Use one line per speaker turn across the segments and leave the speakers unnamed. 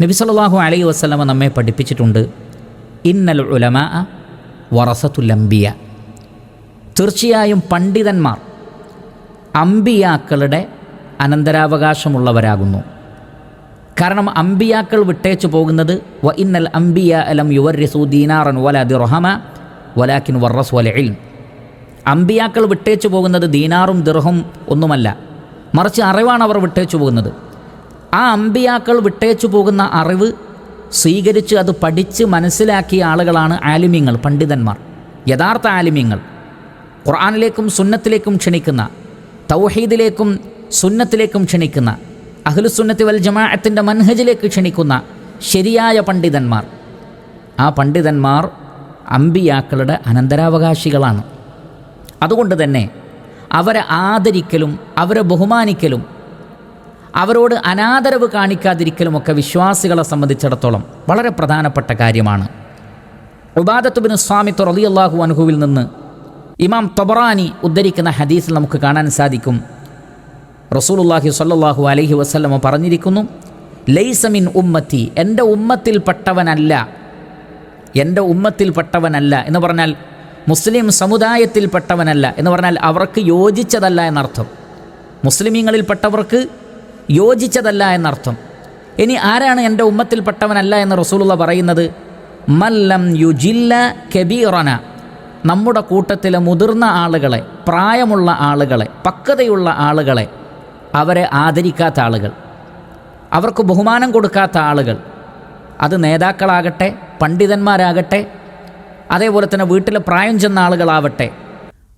നബി സല്ലല്ലാഹു അലൈഹി വസല്ലമ നമ്മെ പഠിപ്പിച്ചിട്ടുണ്ട്. ഇന്നൽ ഉലമ വറസത്തുലംബിയ തീർച്ചയായും പണ്ഡിതന്മാർ അമ്പിയാക്കളുടെ അനന്തരാവകാശമുള്ളവരാകുന്നു. കാരണം അമ്പിയാക്കൾ വിട്ടേച്ചു പോകുന്നത് വ ഇന്നൽ അംബിയ അലം യുവരിസു ദീനാറൻ വല ദിർഹമ വലാക്കിൻ വർറസ് വല ഇൽ. അമ്പിയാക്കൾ വിട്ടേച്ചു പോകുന്നത് ദീനാറും ദിർഹും ഒന്നുമല്ല മറിച്ച് അറിവാണ് അവർ വിട്ടേച്ചു പോകുന്നത്. ആ അമ്പിയാക്കൾ വിട്ടയച്ചു പോകുന്ന അറിവ് സ്വീകരിച്ച് അത് പഠിച്ച് മനസ്സിലാക്കിയ ആളുകളാണ് ആലിമ്യങ്ങൾ പണ്ഡിതന്മാർ. യഥാർത്ഥ ആലിമ്യങ്ങൾ. ഖുർആാനിലേക്കും സുന്നത്തിലേക്കും ക്ഷണിക്കുന്ന തൗഹീദിലേക്കും സുന്നത്തിലേക്കും ക്ഷണിക്കുന്ന അഹ്ലുസുന്നത്തി വൽ ജമാഅത്തിന്റെ മൻഹജിലേക്ക് ക്ഷണിക്കുന്ന ശരിയായ പണ്ഡിതന്മാർ. ആ പണ്ഡിതന്മാർ അമ്പിയാക്കളുടെ അനന്തരാവകാശികളാണ്. അതുകൊണ്ട് തന്നെ അവരെ ആദരിക്കലും അവരെ ബഹുമാനിക്കലും അവരോട് അനാദരവ് കാണിക്കാതിരിക്കലുമൊക്കെ വിശ്വാസികളെ സംബന്ധിച്ചിടത്തോളം വളരെ പ്രധാനപ്പെട്ട കാര്യമാണ്. ഉബാദത്തുബിന് സ്വാമി റളിയല്ലാഹു അനുഹുവിൽ നിന്ന് ഇമാം തൊബറാനി ഉദ്ധരിക്കുന്ന ഹദീസിൽ നമുക്ക് കാണാൻ സാധിക്കും. റസൂലുള്ളാഹി സല്ലാഹു അലഹി വസ്ലമ പറഞ്ഞിരിക്കുന്നു ലൈസമിൻ ഉമ്മത്തി എന്റെ ഉമ്മത്തിൽപ്പെട്ടവനല്ല എന്റെ ഉമ്മത്തിൽപ്പെട്ടവനല്ല എന്ന് പറഞ്ഞാൽ മുസ്ലിം സമുദായത്തിൽപ്പെട്ടവനല്ല എന്ന് പറഞ്ഞാൽ അവർക്ക് യോജിച്ചതല്ല എന്നർത്ഥം. മുസ്ലിമീങ്ങളിൽപ്പെട്ടവർക്ക് യോജിച്ചതല്ല എന്നർത്ഥം. ഇനി ആരാണ് എന്റെ ഉമ്മത്തിൽപ്പെട്ടവനല്ല എന്ന് റസൂലുള്ള പറയുന്നത്? മല്ലം യുജില്ല കബീറന. നമ്മുടെ കൂട്ടത്തിലെ മുതിർന്ന ആളുകളെ പ്രായമുള്ള ആളുകളെ പക്വതയുള്ള ആളുകളെ അവരെ ആദരിക്കാത്ത ആളുകൾ അവർക്ക് ബഹുമാനം കൊടുക്കാത്ത ആളുകൾ അത് നേതാക്കളാകട്ടെ പണ്ഡിതന്മാരാകട്ടെ അതേപോലെ തന്നെ വീട്ടിലെ പ്രായം ചെന്ന ആളുകളാവട്ടെ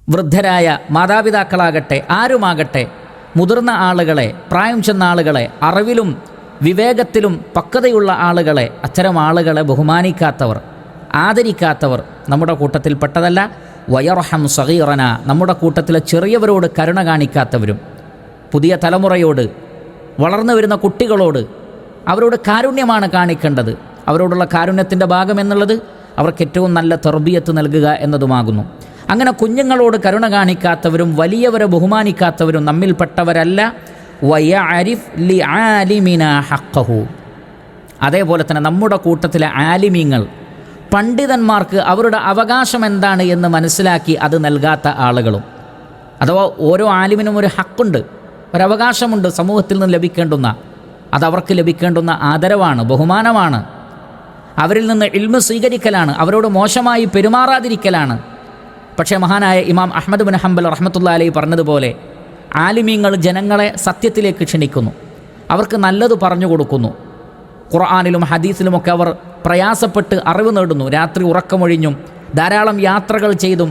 വൃദ്ധരായ മാതാപിതാക്കളാകട്ടെ ആരുമാകട്ടെ മുതിർന്ന ആളുകളെ പ്രായം ചെന്ന ആളുകളെ അറിവിലും വിവേകത്തിലും പക്വതയുള്ള ആളുകളെ അത്തരം ആളുകളെ ബഹുമാനിക്കാത്തവർ ആദരിക്കാത്തവർ നമ്മുടെ കൂട്ടത്തിൽപ്പെട്ടതല്ല. വയർഹം സഹീറന നമ്മുടെ കൂട്ടത്തിലെ ചെറിയവരോട് കരുണ കാണിക്കാത്തവരും പുതിയ തലമുറയോട് വളർന്നു വരുന്ന കുട്ടികളോട് അവരോട് കാരുണ്യമാണ് കാണിക്കേണ്ടത്. അവരോടുള്ള കാരുണ്യത്തിന്റെ ഭാഗം എന്നുള്ളത് അവർക്ക് ഏറ്റവും നല്ല തെർബിയത്ത് നൽകുക എന്നതുമാകുന്നു. അങ്ങനെ കുഞ്ഞുങ്ങളോട് കരുണ കാണിക്കാത്തവരും വലിയവരെ ബഹുമാനിക്കാത്തവരും നമ്മിൽപ്പെട്ടവരല്ല. വയ അരിഫ് ലി ആലിമിന ഹക്കഹു അതേപോലെ തന്നെ നമ്മുടെ കൂട്ടത്തിലെ ആലിമീങ്ങൾ പണ്ഡിതന്മാർക്ക് അവരുടെ അവകാശം എന്താണ് എന്ന് മനസ്സിലാക്കി അത് നൽകാത്ത ആളുകളും. അഥവാ ഓരോ ആലിമിനും ഒരു ഹക്കുണ്ട് ഒരവകാശമുണ്ട് സമൂഹത്തിൽ നിന്ന് ലഭിക്കേണ്ടുന്ന. അത് അവർക്ക് ലഭിക്കേണ്ടുന്ന ആദരവാണ് ബഹുമാനമാണ്. അവരിൽ നിന്ന് ഇൽമ സ്വീകരിക്കലാണ് അവരോട് മോശമായി പെരുമാറാതിരിക്കലാണ്. പക്ഷേ മഹാനായ ഇമാം അഹമ്മദ് ബിൻ ഹംബൽ റഹ്മത്തുള്ള അലൈ പറഞ്ഞതുപോലെ ആലിമീങ്ങൾ ജനങ്ങളെ സത്യത്തിലേക്ക് ക്ഷണിക്കുന്നു അവർക്ക് നല്ലത് പറഞ്ഞു കൊടുക്കുന്നു. ഖുർആാനിലും ഹദീസിലുമൊക്കെ അവർ പ്രയാസപ്പെട്ട് അറിവ് നേടുന്നു രാത്രി ഉറക്കമൊഴിഞ്ഞും ധാരാളം യാത്രകൾ ചെയ്തും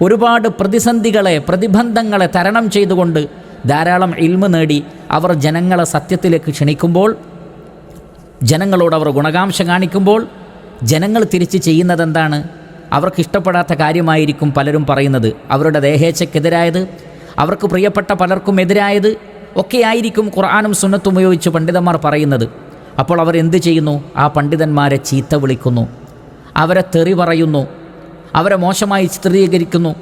ഒരുപാട് പ്രതിസന്ധികളെ പ്രതിബന്ധങ്ങളെ തരണം ചെയ്തുകൊണ്ട് ധാരാളം ഇൽമ നേടി അവർ ജനങ്ങളെ സത്യത്തിലേക്ക് ക്ഷണിക്കുമ്പോൾ ജനങ്ങളോട് അവർ ഗുണകാംക്ഷ കാണിക്കുമ്പോൾ ജനങ്ങൾ തിരിച്ച് ചെയ്യുന്നത് എന്താണ് അവർക്ക് ഇഷ്ടപ്പെടാത്ത കാര്യമായിരിക്കും പലരും പറയുന്നത്. അവരുടെ ദേഹേച്ഛക്കെതിരായത് അവർക്ക് പ്രിയപ്പെട്ട പലർക്കും എതിരായത് ഒക്കെയായിരിക്കും ഖുർആാനും സുന്നത്തും ഉപയോഗിച്ച് പണ്ഡിതന്മാർ പറയുന്നത്. അപ്പോൾ അവർ എന്ത് ചെയ്യുന്നു? ആ പണ്ഡിതന്മാരെ ചീത്ത വിളിക്കുന്നു. അവരെ തെറി പറയുന്നു. അവരെ മോശമായി ചിത്രീകരിക്കുന്നു.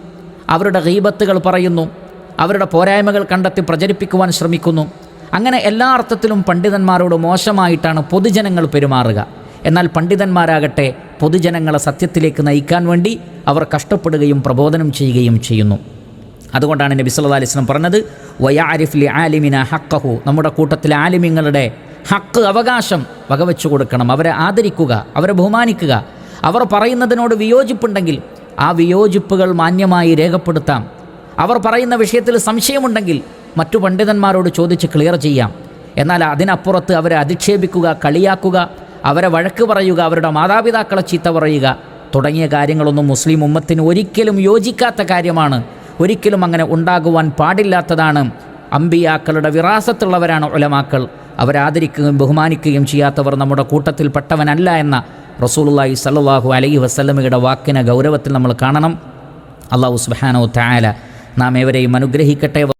അവരുടെ ഗീബത്തുകൾ പറയുന്നു. അവരുടെ പോരായ്മകൾ കണ്ടെത്തി പ്രചരിപ്പിക്കുവാൻ ശ്രമിക്കുന്നു. അങ്ങനെ എല്ലാ അർത്ഥത്തിലും പണ്ഡിതന്മാരോട് മോശമായിട്ടാണ് പൊതുജനങ്ങൾ പെരുമാറുക. എന്നാൽ പണ്ഡിതന്മാരാകട്ടെ പൊതുജനങ്ങളെ സത്യത്തിലേക്ക് നയിക്കാൻ വേണ്ടി അവർ കഷ്ടപ്പെടുകയും പ്രബോധനം ചെയ്യുകയും ചെയ്യുന്നു. അതുകൊണ്ടാണ് നബി സല്ലാ അലിസ്ലം പറഞ്ഞത് വയാരിഫ് ലി ആലിമിന ഹക്കഹു നമ്മുടെ കൂട്ടത്തിലെ ആലിമിങ്ങളുടെ ഹക്ക് അവകാശം വകവെച്ചു കൊടുക്കണം. അവരെ ആദരിക്കുക അവരെ ബഹുമാനിക്കുക. അവർ പറയുന്നതിനോട് വിയോജിപ്പുണ്ടെങ്കിൽ ആ വിയോജിപ്പുകൾ മാന്യമായി രേഖപ്പെടുത്താം. അവർ പറയുന്ന വിഷയത്തിൽ സംശയമുണ്ടെങ്കിൽ മറ്റു പണ്ഡിതന്മാരോട് ചോദിച്ച് ക്ലിയർ ചെയ്യാം. എന്നാൽ അതിനപ്പുറത്ത് അവരെ അധിക്ഷേപിക്കുക കളിയാക്കുക അവരെ വഴക്ക് പറയുക അവരുടെ മാതാപിതാക്കളെ ചീത്ത പറയുക. തുടങ്ങിയ കാര്യങ്ങളൊന്നും മുസ്ലിം ഉമ്മത്തിന് ഒരിക്കലും യോജിക്കാത്ത കാര്യമാണ്. ഒരിക്കലും അങ്ങനെ ഉണ്ടാകുവാൻ പാടില്ലാത്തതാണ്. അമ്പിയാക്കളുടെ വിറാസത്തുള്ളവരാണ് ഉലമാക്കൾ. അവരാദരിക്കുകയും ബഹുമാനിക്കുകയും ചെയ്യാത്തവർ നമ്മുടെ കൂട്ടത്തിൽപ്പെട്ടവനല്ല എന്ന റസൂലുള്ളാഹി സല്ലാഹു അലൈഹി വസല്ലമയുടെ വാക്കിനെ ഗൗരവത്തിൽ നമ്മൾ കാണണം. അള്ളാഹു സുബാനോ തആല നാം ഏവരെയും അനുഗ്രഹിക്കട്ടെ.